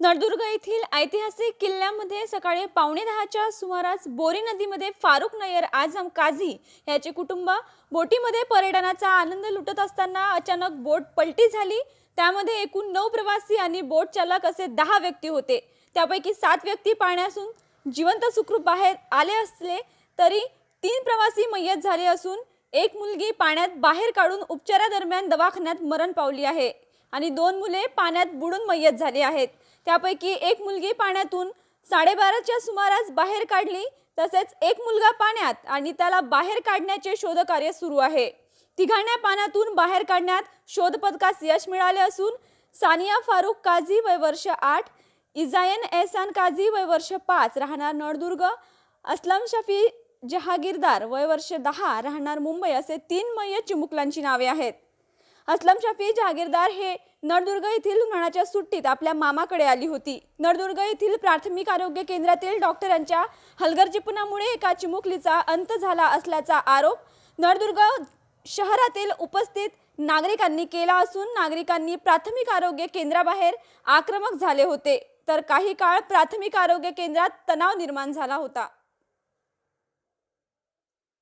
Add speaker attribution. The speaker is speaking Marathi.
Speaker 1: नळदुर्ग येथील ऐतिहासिक किल्ल्यामध्ये सकाळी पावणे दहाच्या सुमारास बोरी नदीमध्ये फारुख नय्यर आझम काझी याचे कुटुंब बोटीमध्ये पर्यटनाचा आनंद लुटत असताना अचानक बोट पलटी झाली. त्यामध्ये एकूण नऊ प्रवासी आणि बोट चालक असे दहा व्यक्ती होते. त्यापैकी सात व्यक्ती पाण्यासून जिवंत सुखरूप बाहेर आले असले तरी तीन प्रवासी मय्यत झाले असून एक मुलगी पाण्यात बाहेर काढून उपचारादरम्यान दवाखान्यात मरण पावली आहे आणि दोन मुले पाण्यात बुडून मय्यत झाली आहेत. त्यापैकी एक मुलगी पाण्यातून साडेबाराच्या सुमारास बाहेर काढली तसेच एक मुलगा पाण्यात आणि त्याला बाहेर काढण्याचे शोधकार्य सुरू आहे. तिघांना पाण्यातून बाहेर काढण्यात शोध पथकास यश मिळाले असून सानिया फारुख काझी वय वर्ष आठ इजायन एहसान काझी वय वर्ष पाच राहणार नळदुर्ग असलम शफी जहागीरदार वय वर्ष दहा राहणार मुंबई असे तीन मय्य चिमुकलांची नावे आहेत. असलम शफी जहागीरदार हे नळदुर्ग येथील उन्हाळ्याच्या सुट्टीत आपल्या मामाकडे आली होती. नळदुर्ग येथील प्राथमिक आरोग्य केंद्रातील डॉक्टरांच्या हलगर्जीपणामुळे एका चिमुकलीचा अंत झाला असल्याचा आरोप नळदुर्ग शहरातील उपस्थित नागरिकांनी केला असून नागरिकांनी प्राथमिक आरोग्य केंद्राबाहेर आक्रमक झाले होते. तर काही काळ प्राथमिक आरोग्य केंद्रात तणाव निर्माण झाला होता.